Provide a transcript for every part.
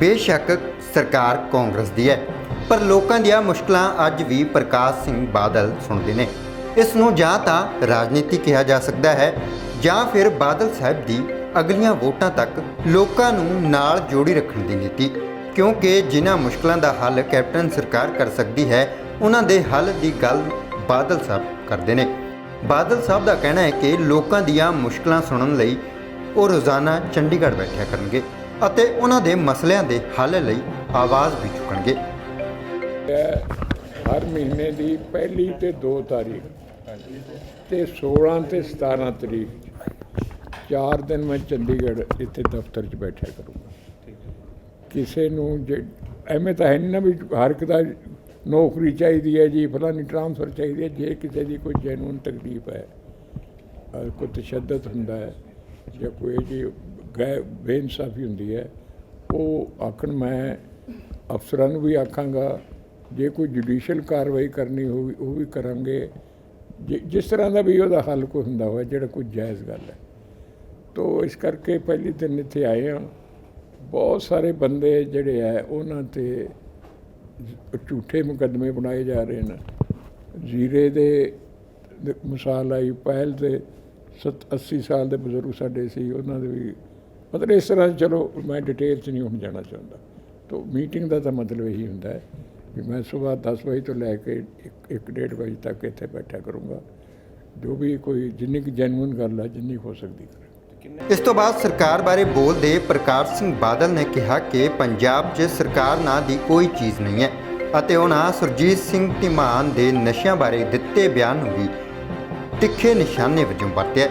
ਬੇਸ਼ੱਕ ਸਰਕਾਰ ਕਾਂਗਰਸ ਦੀ ਹੈ, ਪਰ ਲੋਕਾਂ ਦੀਆਂ ਮੁਸ਼ਕਲਾਂ ਅੱਜ ਵੀ ਪ੍ਰਕਾਸ਼ ਸਿੰਘ ਬਾਦਲ ਸੁਣਦੇ ਨੇ। ਇਸ ਨੂੰ ਜਾਂ ਤਾਂ ਰਾਜਨੀਤੀ ਕਿਹਾ ਜਾ ਸਕਦਾ ਹੈ, ਜਾਂ ਫਿਰ ਬਾਦਲ ਸਾਹਿਬ ਦੀ ਅਗਲੀਆਂ ਵੋਟਾਂ ਤੱਕ ਲੋਕਾਂ ਨੂੰ ਨਾਲ ਜੋੜੀ ਰੱਖਣ ਦੀ ਨੀਤੀ, ਕਿਉਂਕਿ ਜਿਨ੍ਹਾਂ ਮੁਸ਼ਕਲਾਂ ਦਾ ਹੱਲ ਕੈਪਟਨ ਸਰਕਾਰ ਕਰ ਸਕਦੀ ਹੈ, ਉਹਨਾਂ ਦੇ ਹੱਲ ਦੀ ਗੱਲ ਬਾਦਲ ਸਾਹਿਬ ਕਰਦੇ ਨੇ। ਬਾਦਲ ਸਾਹਿਬ ਦਾ ਕਹਿਣਾ ਹੈ ਕਿ ਲੋਕਾਂ ਦੀਆਂ ਮੁਸ਼ਕਲਾਂ ਸੁਣਨ ਲਈ ਉਹ ਰੋਜ਼ਾਨਾ ਚੰਡੀਗੜ੍ਹ ਬੈਠਿਆ ਕਰਨਗੇ। ਅਤੇ ਉਹਨਾਂ ਦੇ ਮਸਲਿਆਂ ਦੇ ਹੱਲ ਲਈ ਆਵਾਜ਼ ਵੀ ਚੁੱਕਣਗੇ। ਹਰ ਮਹੀਨੇ ਦੀ ਪਹਿਲੀ ਤੇ 2 ਤਾਰੀਖ ਤੇ 16 ਤੇ 17 ਤਰੀਕ, ਚਾਰ ਦਿਨ ਮੈਂ ਚੰਡੀਗੜ੍ਹ ਇੱਥੇ ਦਫ਼ਤਰ 'ਚ ਬੈਠਿਆ ਕਰੂੰਗਾ। ਕਿਸੇ ਨੂੰ ਜੇ ਐਵੇਂ ਤਾਂ ਹੈ ਨਹੀਂ ਨਾ ਵੀ ਹਰ ਇੱਕ ਦਾ ਨੌਕਰੀ ਚਾਹੀਦੀ ਹੈ ਜੀ ਫਲਾਨੀ ਟ੍ਰਾਂਸਫਰ ਚਾਹੀਦੀ ਹੈ, ਜੇ ਕਿਸੇ ਦੀ ਕੋਈ ਜੈਨੂਨ ਤਕਲੀਫ ਹੈ ਕੋਈ ਤਸ਼ੱਦਦ ਹੁੰਦਾ ਹੈ ਜਾਂ ਕੋਈ ਜੀ ਗੈ ਬੇਇਨਸਾਫੀ ਹੁੰਦੀ ਹੈ, ਉਹ ਆਖਣ ਮੈਂ ਅਫਸਰਾਂ ਨੂੰ ਵੀ ਆਖਾਂਗਾ, ਜੇ ਕੋਈ ਜੁਡੀਸ਼ੀਅਲ ਕਾਰਵਾਈ ਕਰਨੀ ਹੋਵੇ, ਉਹ ਵੀ ਕਰਾਂਗੇ। ਜਿ- ਜਿਸ ਤਰ੍ਹਾਂ ਦਾ ਵੀ ਉਹਦਾ ਹੱਲ ਕੋਈ ਹੁੰਦਾ ਹੋਵੇ, ਜਿਹੜਾ ਕੋਈ ਜਾਇਜ਼ ਗੱਲ ਹੈ। ਤੋ ਇਸ ਕਰਕੇ ਪਹਿਲੀ ਦਿਨ ਇੱਥੇ ਆਏ ਹਾਂ। ਬਹੁਤ ਸਾਰੇ ਬੰਦੇ ਜਿਹੜੇ ਹੈ, ਉਹਨਾਂ ਤੇ ਝੂਠੇ ਮੁਕੱਦਮੇ ਬਣਾਏ ਜਾ ਰਹੇ ਨੇ। ਜ਼ੀਰੇ ਦੇ ਦੇ ਮਿਸਾਲ ਆਈ, ਪਹਿਲ ਦੇ 80 ਸਾਲ ਦੇ ਬਜ਼ੁਰਗ ਸਾਡੇ ਸੀ, ਉਹਨਾਂ ਦੇ ਵੀ ਮਤਲਬ ਇਸ ਤਰ੍ਹਾਂ ਚਲੋ, ਮੈਂ ਡਿਟੇਲ 'ਚ ਨਹੀਂ ਹੁਣ ਜਾਣਾ ਚਾਹੁੰਦਾ। ਤੋ ਮੀਟਿੰਗ ਦਾ ਤਾਂ ਮਤਲਬ ਇਹੀ ਹੁੰਦਾ ਹੈ ਕਿ ਮੈਂ ਸਵੇਰ 10 ਵਜੇ ਤੋਂ ਲੈ ਕੇ 1:30 ਵਜੇ ਤੱਕ ਇੱਥੇ ਬੈਠਾ ਕਰੂੰਗਾ। ਜੋ ਵੀ ਕੋਈ ਜਿੰਨੀ ਕੁ ਜੈਨੂਇਨ ਗੱਲ ਹੈ ਜਿੰਨੀ ਹੋ ਸਕਦੀ ਕਰੇ। ਇਸ ਤੋਂ ਬਾਅਦ ਸਰਕਾਰ ਬਾਰੇ ਬੋਲਦੇ ਪ੍ਰਕਾਸ਼ ਸਿੰਘ ਬਾਦਲ ਨੇ ਕਿਹਾ ਕਿ ਪੰਜਾਬ 'ਚ ਸਰਕਾਰ ਨਾਂ ਦੀ ਕੋਈ ਚੀਜ਼ ਨਹੀਂ ਹੈ ਅਤੇ ਉਹਨਾਂ ਸੁਰਜੀਤ ਸਿੰਘ ਧੀਮਾਨ ਦੇ ਨਸ਼ਿਆਂ ਬਾਰੇ ਦਿੱਤੇ ਬਿਆਨ ਨੂੰ ਵੀ ਤਿੱਖੇ ਨਿਸ਼ਾਨੇ ਵਜੋਂ ਵਰਤਿਆ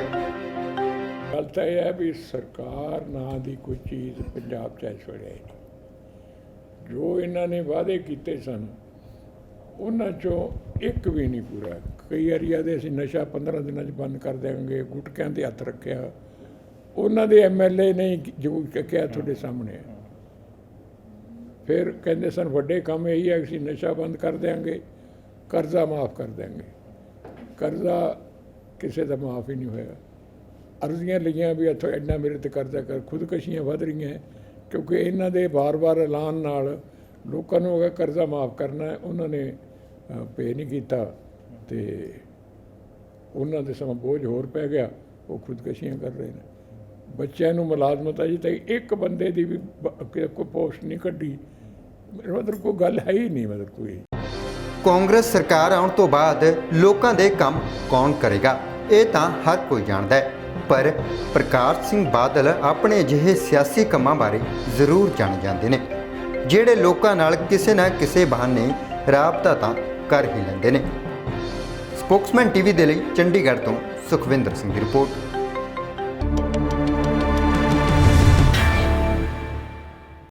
ਗੱਲ ਤਾਂ ਇਹ ਹੈ ਵੀ ਸਰਕਾਰ ਨਾਂ ਦੀ ਕੋਈ ਚੀਜ਼ ਪੰਜਾਬ 'ਚ ਇਸ ਵੇਲੇ ਜੋ ਇਹਨਾਂ ਨੇ ਵਾਅਦੇ ਕੀਤੇ ਸਨ, ਉਹਨਾਂ 'ਚੋਂ ਇੱਕ ਵੀ ਨਹੀਂ ਪੂਰਾ। ਕਈ ਏਰੀਆ ਦੇ ਅਸੀਂ ਨਸ਼ਾ 15 ਦਿਨਾਂ 'ਚ ਬੰਦ ਕਰ ਦਿਆਂਗੇ, ਗੁਟਕਿਆਂ ਤੇ ਹੱਥ ਰੱਖਿਆ। ਉਹਨਾਂ ਦੇ ਐਮਐਲਏ ਨੇ ਹੀ ਜੋ ਕਿਹਾ ਤੁਹਾਡੇ ਸਾਹਮਣੇ ਫਿਰ ਕਹਿੰਦੇ ਸਨ, ਵੱਡੇ ਕੰਮ ਇਹੀ ਹੈ ਕਿ ਅਸੀਂ ਨਸ਼ਾ ਬੰਦ ਕਰ ਦਿਆਂਗੇ, ਕਰਜ਼ਾ ਮਾਫ ਕਰ ਦਿਆਂਗੇ। ਕਰਜ਼ਾ ਕਿਸੇ ਦਾ ਮਾਫ ਹੀ ਨਹੀਂ ਹੋਇਆ। ਅਰਜ਼ੀਆਂ ਲਈਆਂ ਵੀ ਇੱਥੋਂ ਇੰਨਾ ਮੇਰੇ ਤੇ ਕਰਜ਼ਾ ਕਰ, ਖੁਦਕਸ਼ੀਆਂ ਵਧ ਰਹੀਆਂ ਕਿਉਂਕਿ ਇਹਨਾਂ ਦੇ ਵਾਰ-ਵਾਰ ਐਲਾਨ ਨਾਲ ਲੋਕਾਂ ਨੂੰ ਅਗਰ ਕਰਜ਼ਾ ਮਾਫ ਕਰਨਾ ਉਹਨਾਂ ਨੇ ਪੇ ਨਹੀਂ ਕੀਤਾ ਤੇ ਉਹਨਾਂ ਦੇ ਸਮਾਂ ਬੋਝ ਹੋਰ ਪੈ ਗਿਆ, ਉਹ ਖੁਦਕਸ਼ੀਆਂ ਕਰ ਰਹੇ ਨੇ। ਬੱਚਿਆਂ ਨੂੰ ਮੁਲਾਜ਼ਮਤ ਅਜੇ ਤੱਕ ਇੱਕ ਬੰਦੇ ਦੀ ਵੀ ਕੋਈ ਪੋਸਟ ਨਹੀਂ ਕੱਢੀ। ਮਤਲਬ ਕੋਈ ਗੱਲ ਹੈ ਹੀ ਨਹੀਂ, ਮਤਲਬ ਕੋਈ। ਕਾਂਗਰਸ ਸਰਕਾਰ ਆਉਣ ਤੋਂ ਬਾਅਦ ਲੋਕਾਂ ਦੇ ਕੰਮ ਕੌਣ ਕਰੇਗਾ, ਇਹ ਤਾਂ ਹਰ ਕੋਈ ਜਾਣਦਾ ਹੈ। ਪਰ ਪ੍ਰਕਾਸ਼ ਸਿੰਘ ਬਾਦਲ ਆਪਣੇ ਅਜਿਹੇ ਸਿਆਸੀ ਕੰਮਾਂ ਬਾਰੇ ਜ਼ਰੂਰ ਜਾਣੇ ਜਾਂਦੇ ਨੇ, ਜਿਹੜੇ ਲੋਕਾਂ ਨਾਲ ਕਿਸੇ ਨਾ ਕਿਸੇ ਬਹਾਨੇ ਰਾਬਤਾ ਤਾਂ ਕਰ ਹੀ ਲੈਂਦੇ ਨੇ। ਸਪੋਕਸਮੈਨ ਟੀਵੀ ਦੇ ਲਈ ਚੰਡੀਗੜ੍ਹ ਤੋਂ ਸੁਖਵਿੰਦਰ ਸਿੰਘ ਦੀ ਰਿਪੋਰਟ।